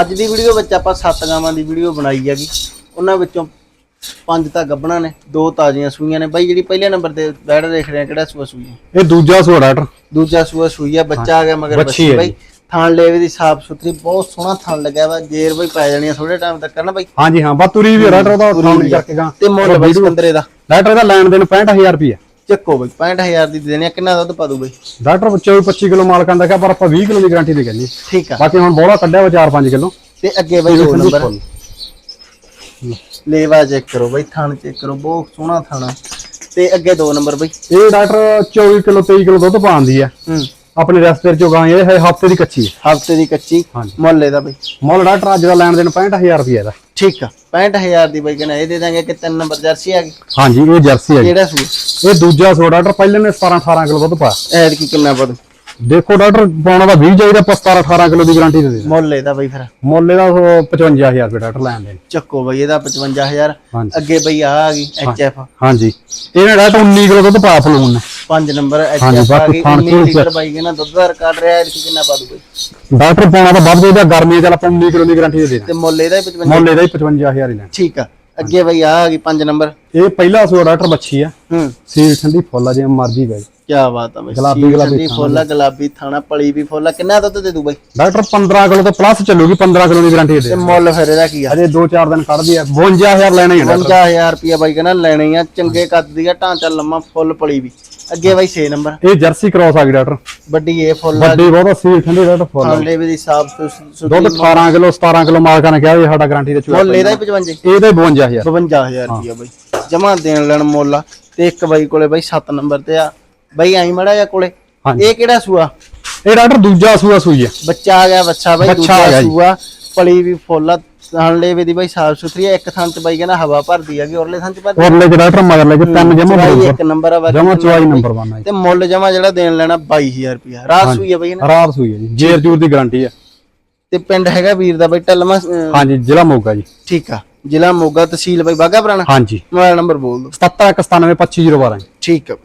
ਅੱਜ ਦੀ ਵੀਡੀਓ ਵਿੱਚ ਆਪਾਂ ਸੱਤ ਗਾਵਾਂ ਦੀ ਵੀਡੀਓ ਬਣਾਈ ਹੈਗੀ। ਉਹਨਾਂ ਵਿੱਚੋਂ ਪੰਜ ਤਾਂ ਗੱਬਣਾ ਨੇ ਦੋ ਤਾਜ਼ੀਆਂ ਸੂਈਆਂ ਨੇ। ਬਾਈ ਜਿਹੜੀ ਪਹਿਲੇ ਨੰਬਰ ਤੇ ਬੈਠ ਦੇਖ ਰਹੇ ਆ ਕਿਹੜਾ ਸੂਆ ਸੂਈ ਹੈ? ਇਹ ਦੂਜਾ ਸੂਆ ਡਾਕਟਰ। ਦੂਜਾ ਸੂਆ ਸੂਈ ਆ ਬੱਚਾ ਆ ਗਿਆ ਮਗਰ ਬੱਚੀ ਬੱਚੀ। ਹੈ ਬਾਈ ਥਾਣ ਲੇਵੇ ਦੀ ਸਾਫ਼ ਸੁਥਰੀ ਬਹੁਤ ਸੋਹਣਾ ਥਾਣ ਲੱਗਿਆ ਵਾ ਜੇਰ ਬਈ ਪੈ ਜਾਣੀ ਆ ਥੋੜੇ ਟਾਈਮ ਤੱਕ ਨਾ ਬਾਈ? ਹਾਂਜੀ ਹਾਂ ਬਾ ਤੁਰੀ ਵੀ ਡਾਕਟਰ ਉਹਦਾ ਕਾਊਂਟ ਕਰਕੇ ਗਾ। ਤੇ ਮੁੱਲ ਬਾਈ ਸਿਕੰਦਰੇ ਦਾ। ਡਾਕਟਰ ਦਾ ਲੈਣ ਦੇਣ 65000 ਰੁਪਏ ਚੱਕੋ ਬਾਈ 65000 ਦੀ ਦੇ ਦੇਣੀ ਆ ਕਿੰਨਾ ਦੁੱਧ ਪਾ ਦੂ ਬਾਈ? ਡਾਕਟਰ 24 25 ਕਿਲੋ ਮਾਲ ਕਹਿੰਦਾ ਕਿ ਪਰ ਆਪਾਂ 20 ਕਿਲੋ ਦੀ ਗਾਰੰਟੀ ਦੇ ਕਹਿੰਦੇ ਠੀਕ ਆ। ਬਾਕੀ ਹੁਣ ਬੋਲਾ ਕੱਢਿਆ ਵਾ 4-5 ਕਿਲੋ। ਤੇ ਅੱਗੇ ਬਾਈ ਦੋ ਨੰਬਰ। ਲੇਵਾ ਚੈੱਕ ਕਰੋ ਬਾਈ ਥਾਣ ਚੈੱਕ ਕਰੋ ਬਹੁਤ ਸੋਹਣਾ ਥਾਣਾ ਤੇ ਅੱਗੇ ਦੋ ਨੰਬਰ ਬਾਈ। ਇਹ ਡਾਕਟਰ 24 ਕਿਲੋ 23 ਕਿਲੋ ਦੁੱਧ ਪਾਉਂਦੀ ਆ। ਹੂੰ। ਆਪਣੇ ਰਸਤੇ ਚੋਂ ਗਾਂ ਇਹ ਹਫ਼ਤੇ ਦੀ ਕੱਚੀ ਹੈ ਹਫ਼ਤੇ ਦੀ ਕੱਚੀ। ਮੁੱਲ ਇਹਦਾ ਬਾਈ। ਮੁੱਲ ਡਾਕਟਰ ਅੱਜ ਦਾ ਲੈਣ ਦੇਣ 65000 ਰੁਪਏ ਦਾ ਠੀਕ ਆ। 65000 ਦੀ ਬਾਈ ਕਹਿੰਦਾ ਇਹ ਦੇ ਦਾਂਗੇ ਕਿ ਤਿੰਨ ਨੰਬਰ ਜਰਸੀ ਆ ਗਈ। ਹਾਂਜੀ ਇਹ ਜਰਸੀ ਹੈ ਜੀ। ਕਿਹੜਾ ਸੂਟ ਇਹ ਦੂਜਾ ਸੂਆ ਡਾਕਟਰ ਪਹਿਲੇ ਨੇ 17 18 ਕਿਲੋ ਦੁੱਧ ਪਾਇਆ। ਐਡ ਕੀ ਕਿੰਨਾ ਪਦ ਦੇਖੋ ਡਾਕਟਰ ਪਾਉਣਾ ਦਾ 20 ਚਾਹੀਦਾ ਆਪਾਂ 17 18 ਕਿਲੋ ਦੀ ਗਾਰੰਟੀ ਦੇ ਦੇ ਮੁੱਲ ਇਹਦਾ ਬਾਈ ਫਿਰ। ਮੁੱਲ ਇਹਦਾ ਉਹ 55000 ਰੁਪਏ ਡਾਕਟਰ ਲੈਣ ਦੇਣ ਚੱਕੋ ਬਾਈ ਇਹਦਾ 55000 ਹਾਂਜੀ। ਅੱਗੇ ਬਈ ਆ ਆ ਗਈ ਐਚ ਐਫ ਹਾਂਜੀ। ਇਹਨੇ ਡਾਕਟਰ 19 ਕਿਲੋ ਦੁੱਧ ਪਾਇਆ ਫਲੂਨ ਨੇ। 5 ਨੰਬਰ ਹਾਂਜੀ, ਐਫ ਆ ਬਾਕੀ ਗਈ ਖਾਣ 19 ਪੀਣ ਚ- ਲੀਟਰ ਬਾਈ ਕਹਿੰਦਾ ਦੁੱਧ ਦਾ ਰਿਕਾਰਡ ਰਿਹਾ ਕੀ ਕਿੰਨਾ ਪਾ ਦੂ ਬਾਈ? ਡਾਕਟਰ ਪਾਉਣਾ ਤਾਂ ਵੱਧ ਜਾਈਦਾ ਗਰਮੀ ਚੱਲ ਆਪਾਂ 19 ਕਿਲੋ ਦੀ ਗਾਰੰਟੀ ਦੇ ਦੇਣਾ ਤੇ ਮੁੱਲ ਇਹਦਾ 55 ਮੁੱਲ ਇਹਦਾ ਹੀ 55000 ਹੀ ਲੈਣਾ। ਠੀਕ ਆ ਅੱਗੇ ਬਈ ਆ ਆ ਗਈ 5 ਨੰਬਰ। ਇਹ ਪਹਿਲਾ ਸੂਆ ਡਾਕਟਰ ਬੱਚੀ ਆ। ਹੂੰ। ਸੀਲ ਠੰਡੀ ਫੁੱਲ ਆ ਜਿਵੇਂ ਮਰਜ਼ੀ ਪੈ ਕੀ ਬਾਤ ਆ ਬਈ। ਗੁਲਾਬੀ- ਸੀਲ ਗੁਲਾਬੀ ਠੰਡੀ ਫੁੱਲ ਆ, ਗੁਲਾਬੀ ਥਾਣਾ ਪਲੀ ਵੀ ਫੁੱਲ ਆ। ਕਿੰਨਾ ਦੁੱਧ ਦੇ ਦੂ ਬਾਈ? ਡਾਕਟਰ 15 ਕਿਲੋ ਤੋਂ ਪਲੱਸ ਚੱਲੂਗੀ 15 ਕਿਲੋ ਦੀ ਗਾਰੰਟੀ ਦੇ ਤੇ ਮੁੱਲ ਫਿਰ ਇਹਦਾ ਕੀ ਆ? ਅਜੇ 2-4 ਦਿਨ ਕੱਢਦੀ ਆ। 52000 ਲੈਣਾ ਹੀ ਆ ਡਾਕਟਰ। 55000 ਰੁਪਿਆ ਬਾਈ ਕਹਿੰਦਾ ਲੈਣੇ ਆ ਚੰਗੇ ਕੱਦ ਦੀ ਆ ਢਾਂਚਾ ਲੰਮਾ ਫੁੱਲ ਪਲੀ ਵੀ। ਅੱਗੇ ਬਾਈ 6 ਨੰਬਰ। ਇਹ ਜਰਸੀ ਕ੍ਰਾਸ ਆ ਗਈ ਡਾਕਟਰ। ਵੱਡੀ ਇਹ ਫੁੱਲ ਆ ਵੱਡੀ ਬਹੁਤ ਸੀਲ ਠੰਡੀ ਡਾਕਟਰ ਫੁੱਲ ਆ। ਥਾਂਲੇ ਵੀ ਦੀ ਸਾਫ਼ ਸੁਥਰੀ ਦੁੱਧ 18 ਕਿਲੋ 17 ਕਿਲੋ ਮਾਲਕਾਂ ਨੇ ਕਿਹਾ ਵੀ ਸਾਡਾ ਗਾਰੰਟੀ ਦੇ ਚੂਹਾ ਮੁੱਲ ਇਹਦਾ ਹੀ 55 ਇਹਦਾ ਹੀ 52000 52000 ਰੁਪਿਆ ਬਾਈ। ਜਮਾ ਦੇਣ ਲੈਣ ਮੁੱਲ ਆ। ਤੇ ਇੱਕ ਬਾਈ ਕੋਲੇ ਬਾਈ 7 ਨੰਬਰ ਤੇ ਆ। ਬਾਈ ਆਈ ਮੜਾ ਜਾ ਕੋਲੇ। ਹਾਂਜੀ। ਇਹ ਕਿਹੜਾ ਸੂਆ? ਇਹ ਡਾਕਟਰ ਦੂਜਾ ਸੂਆ ਸੂਈ ਆ। ਬੱਚਾ ਆ ਗਿਆ ਬੱਚਾ ਬਾਈ ਆ ਦੂਜਾ ਗਿਆ ਜੀ। ਸੂਆ। ਪਲੀ ਵੀ ਫੁੱਲ ਆ ਥਾਂਲੇ ਵੀ ਦੀ ਬਾਈ ਸਾਫ਼ ਸੁਥਰੀ ਆ। ਇੱਕ ਥਾਂ ਚ ਬਾਈ ਕਹਿੰਦਾ ਹਵਾ ਭਰਦੀ ਹੈਗੀ ਔਰਲੇ ਥਾਂ ਚ ਭਰਦੀ ਔਰ ਲੈ ਕੇ ਡਾਕਟਰ ਮਗਰ ਲੈ ਕੇ ਤਿੰਨ ਜਮਾ ਬਰੋਬਰ ਇੱਕ ਨੰਬਰ ਆ ਬਾਕੀ ਜਮਾ ਚੁਆਈ ਨੰਬਰ 1 ਆ ਜੀ। ਤੇ ਮੁੱਲ ਜਮਾ ਜਿਹੜਾ ਦੇਣ ਲੈਣਾ 22000 ਰੁਪਿਆ ਰਾਤ ਸੂਈ ਆ ਬਾਈ ਨਾ ਰਾਤ ਸੂਈ ਆ ਜੀ। ਜੇਰ ਜੂਰ ਦੀ ਗਾਰੰਟੀ ਆ। ਤੇ ਪਿੰਡ ਹੈਗਾ ਵੀਰ ਦਾ ਬਾਈ ਟਲਮਾ ਅਹ, ਹਾਂਜੀ ਜ਼ਿਲ੍ਹਾ ਮੋਗਾ ਜੀ। ਠੀਕ ਆ। ਜ਼ਿਲ੍ਹਾ ਮੋਗਾ ਤਹਿਸੀਲ ਬਾਈ ਬਾਗਾ ਪੁਰਾਣਾ। ਹਾਂਜੀ। ਮੋਬਾਈਲ ਨੰਬਰ ਬੋਲ ਦਿਓ। 7791955012 ਠੀਕ ਆ।